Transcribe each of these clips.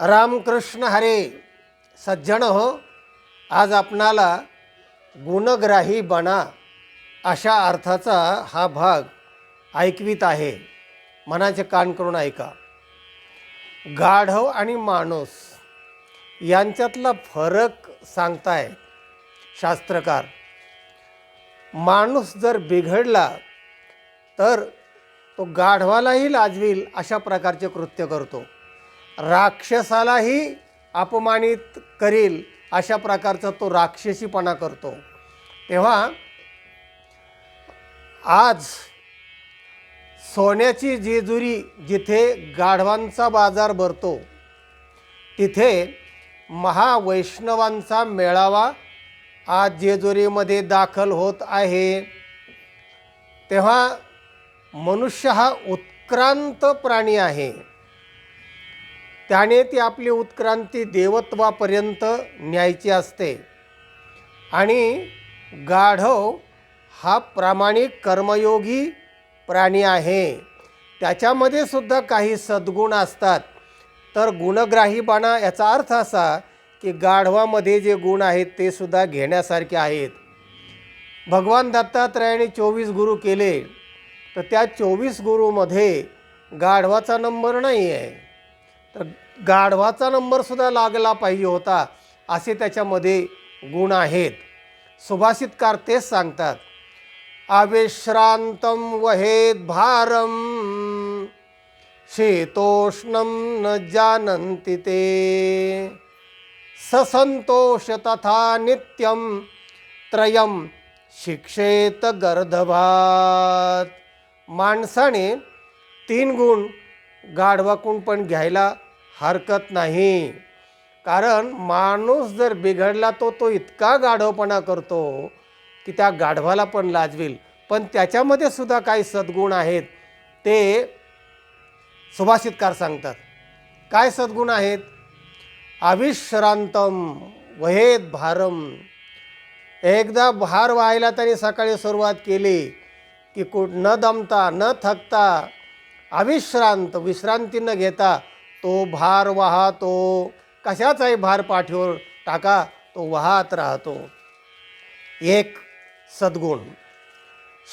रामकृष्ण हरे सज्जन हो आज आपणाला गुणग्राही बना अशा अर्थाचा हा भाग ऐकवीत आहे. मनाचे कान करून ऐका. गाढव आणि माणूस यांच्यातला फरक सांगताय शास्त्रकार. माणूस जर बिघडला तर तो गाढवालाही लाजवील अशा प्रकारचे कृत्य करतो. राक्षसालाही अपमानित करील अशा प्रकारचा तो राक्षसीपणा करतो. तेव्हा आज सोन्याची जेजुरी जिथे गाढवांचा बाजार भरतो तिथे महावैष्णवांचा मेळावा आज जेजुरीमध्ये दाखल होत आहे. तेव्हा मनुष्य हा उत्क्रांत प्राणी आहे. त्याने ती आपली उत्क्रांती देवत्वापर्यंत न्यायची असते. आणि गाढव हा प्रामाणिक कर्मयोगी प्राणी आहे. त्याच्यामध्ये सुद्धा काही सद्गुण असतात. तर गुणग्राहीपणा याचा अर्थ असा की गाढवामध्ये जे गुण आहेत ते सुद्धा घेण्यासारखे आहेत. भगवान दत्तात्रयाने चोवीस गुरु केले. तर त्या चोवीस गुरुमध्ये गाढवाचा नंबर नाही आहे गाढवाचा नंबरसुद्धा लागला पाहिजे होता असे त्याच्यामध्ये गुण आहेत. सुभाषितकार तेच सांगतात अविश्रांतम वहेद भारम शीतोष्णम न जानन्ति ते। ससंतोष तथा नित्यम त्रयम शिक्षेत गर्धभात। माणसाने तीन गुण गाढवाकून पण घ्यायला हरकत नाही. कारण माणूस जर बिघडला तो तो इतका गाढवपणा करतो की त्या गाढवाला पण लाजवेल. पण त्याच्यामध्ये सुद्धा काही सद्गुण आहेत. ते सुभाषितकार सांगतात. काय सद्गुण आहेत? अविश्रांतम वहेद भारम. एकदा भार व्हायला त्यांनी सकाळी सुरुवात केली की कुठ न दमता न थकता अविश्रांत विश्रांती न घेता तो भार वाहतो. कशाचाही भार पाठीवर टाका तो वाहत राहतो. एक सद्गुण.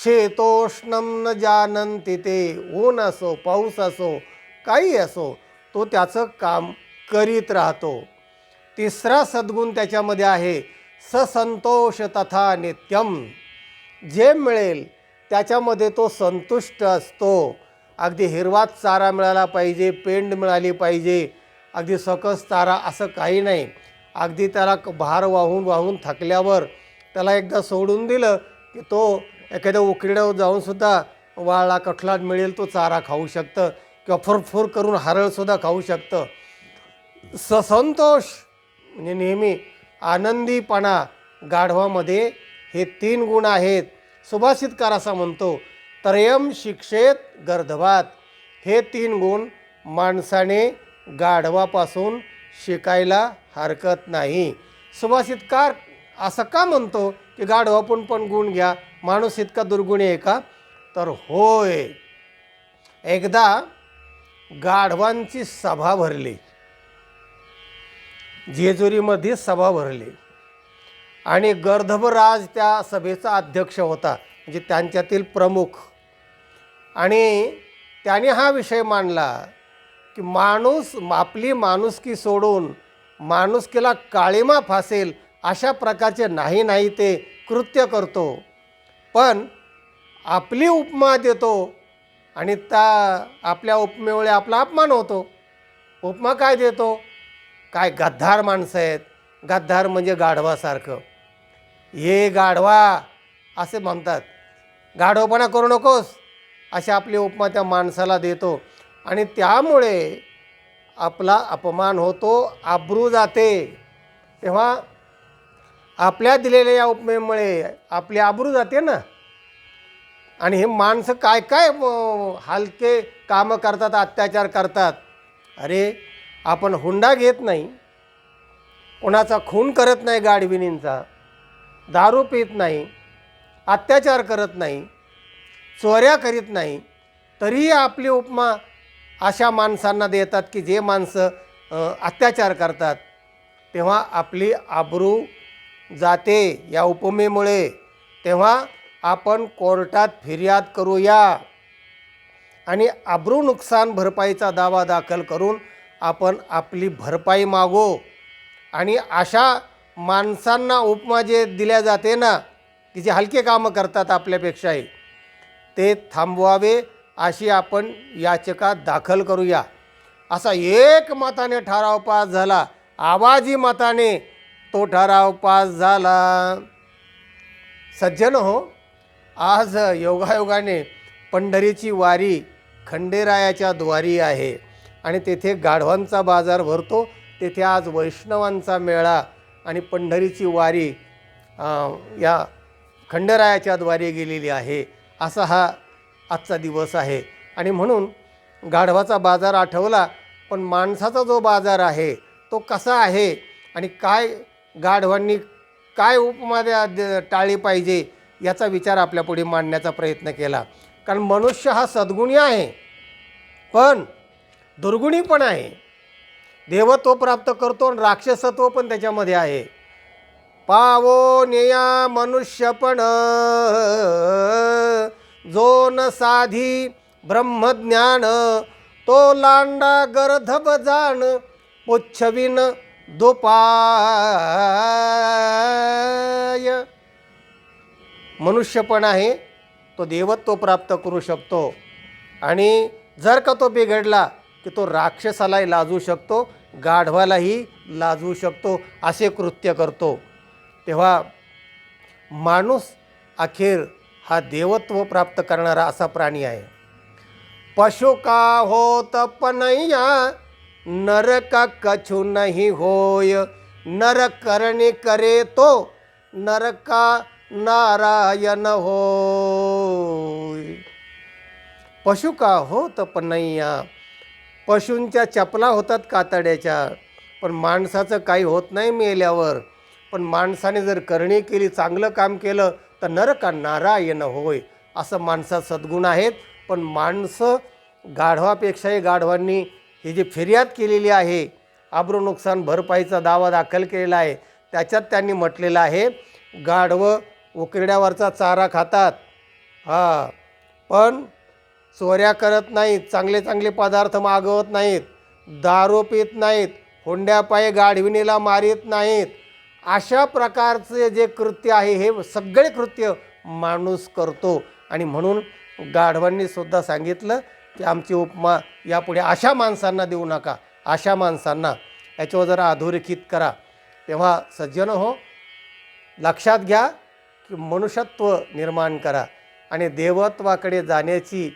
शेतोष्णम न जानन्ति ते ऊन असो पाऊस असो काही असो तो त्याचं काम करीत राहतो. तिसरा सद्गुण त्याच्यामध्ये आहे ससंतोष तथा नित्यम. जे मिळेल त्याच्यामध्ये तो संतुष्ट असतो. अगदी हिरवाच चारा मिळाला पाहिजे पेंड मिळाली पाहिजे. अगदी सकस चारा असं काही नाही. अगदी त्याला क- भार वाहून वाहून थकल्यावर त्याला एकदा सोडून दिलं की तो एखाद्या उकिरड्यावर जाऊनसुद्धा वाळला कठला मिळेल तो चारा खाऊ शकतं किंवा फुरफुर करून हरळसुद्धा खाऊ शकतं. ससंतोष म्हणजे नेहमी आनंदीपणा गाढवामध्ये हे तीन गुण आहेत. सुभाषितकार असा म्हणतो त्रयम शिक्षेत गर्धवात. हे तीन गुण माणसाने गाढवापासून शिकायला हरकत नाही. सुभाषितकार असं का म्हणतो की गाढवापून पण गुण घ्या? माणूस इतका दुर्गुणी आहे का? तर होय. एकदा गाढवांची सभा भरली. जेजुरीमध्ये सभा भरली. आणि गर्धभराज त्या सभेचा अध्यक्ष होता. म्हणजे त्यांच्यातील प्रमुख आणि त्याने हा विषय मांडला की माणूस आपली माणुसकी सोडून माणुसकीला काळीमा फासेल अशा प्रकारचे नाही नाही ते कृत्य करतो. पण आपली उपमा देतो आणि त्या आपल्या उपमेमुळे आपला अपमान होतो. उपमा काय देतो? काय गद्दार माणसं आहेत. गद्दार म्हणजे गाढवासारखं. ये गाढवा असे म्हणतात. गाढवपणा करू नकोस. अशा आपली उपमा त्या माणसाला देतो. आणि त्यामुळे आपला अपमान होतो आब्रू जाते. तेव्हा आपल्या दिलेल्या या उपमेमुळे आपली आब्रू जाते ना. आणि हे माणसं काय काय हलके कामं करतात अत्याचार करतात. अरे आपण हुंडा घेत नाही. कोणाचा खून करत नाही गाडविनींचा दारू पित नाही. अत्याचार करत नाही. चोऱ्या करीत नाही तरीही आपली उपमा अशा माणसांना देतात की जे माणसं अत्याचार करतात. तेव्हा आपली आबरू जाते या उपमेमुळे. तेव्हा आपण कोर्टात फिर्याद करूया. आणि आबरू नुकसान भरपाईचा दावा दाखल करून आपण आपली भरपाई मागो. आणि अशा माणसांना उपमा जे दिल्या जाते ना की जे हलके कामं करतात आपल्यापेक्षाही ते थांबवावे अशी आपण याचिका दाखल करूया. असा एक मताने ठराव पास झाला. आवाजी मताने तो ठराव पास झाला. सज्जन हो आज योगायोगाने पंढरीची वारी खंडेरायाच्या द्वारी आहे आणि तेथे गाढवांचा बाजार भरतो. तेथे आज वैष्णवांचा मेळा आणि पंढरीची वारी या खंडेरायाच्या द्वारी गेलेली आहे. असा हा आजचा दिवस आहे. आणि म्हणून गाढवाचा बाजार आठवला पण माणसाचा जो बाजार आहे तो कसा आहे आणि काय गाढवांनी काय उपमा द्या- टाळली पाहिजे याचा विचार आपल्यापुढे मांडण्याचा प्रयत्न केला. कारण मनुष्य हा सद्गुणी आहे पण दुर्गुणी पण आहे. देवत्व प्राप्त करतो आणि राक्षसत्व पण त्याच्यामध्ये आहे. पावो नेया मनुष्यपण जो न साधी ब्रह्मज्ञान तो लांडा गर्धब जाण पुच्छविन दुपाय. मनुष्यपण आहे तो देवत्व प्राप्त करू शकतो. आणि जर का तो बिघडला की तो राक्षसालाही लाजू शकतो गाढवालाही लाजू शकतो असे कृत्य करतो. तेव्हा माणूस अखेर हा देवत्व प्राप्त करणारा असा प्राणी आहे. पशु का होत पनैया नर का कछु नाही होय नर करणे करे तो नर का नारायण होय. पशु का होत पनैया पशूंच्या चपला होतात कातड्याच्या पण माणसाचं काही होत नाही मेल्यावर. पण माणसाने जर करणी केली चांगलं काम केलं तर नर का नारायण होय असं माणसात सद्गुण आहेत. पण माणसं गाढवापेक्षाही गाढवांनी ही जी फिर्याद केलेली आहे आब्रो नुकसान भरपाईचा दावा दाखल केलेला आहे त्याच्यात त्यांनी म्हटलेलं आहे गाढवं उकिरड्यावरचा चारा खातात. हां पण चोऱ्या करत नाहीत चांगले चांगले पदार्थ मागवत नाहीत दारू पित नाहीत हुंड्यापायी गाढविणीला मारीत नाहीत. अशा प्रकारचे जे कृत्य आहे हे सगळे कृत्य माणूस करतो. आणि म्हणून गाढवांनी सुद्धा सांगितलं की आमची उपमा यापुढे अशा माणसांना देऊ नका अशा माणसांना. याच्यावर जरा अधोरेखित करा. तेव्हा सज्जन हो लक्षात घ्या की मनुष्यत्व निर्माण करा आणि देवत्वाकडे जाण्याची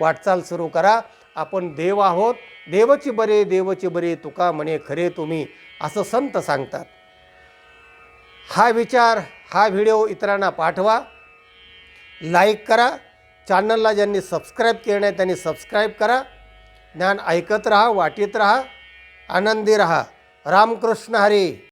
वाटचाल सुरू करा. आपण देव आहोत देवची बरे देवची बरे तुका म्हणे खरे तुम्ही असं संत सांगतात. हा विचार हा व्हिडिओ इतरांना पाठवा. लाईक करा. चॅनलला ज्यांनी सबस्क्राईब केलं नाही त्यांनी सबस्क्राईब करा. ज्ञान ऐकत राहा वाटीत राहा. आनंदी राहा. रामकृष्ण हरी.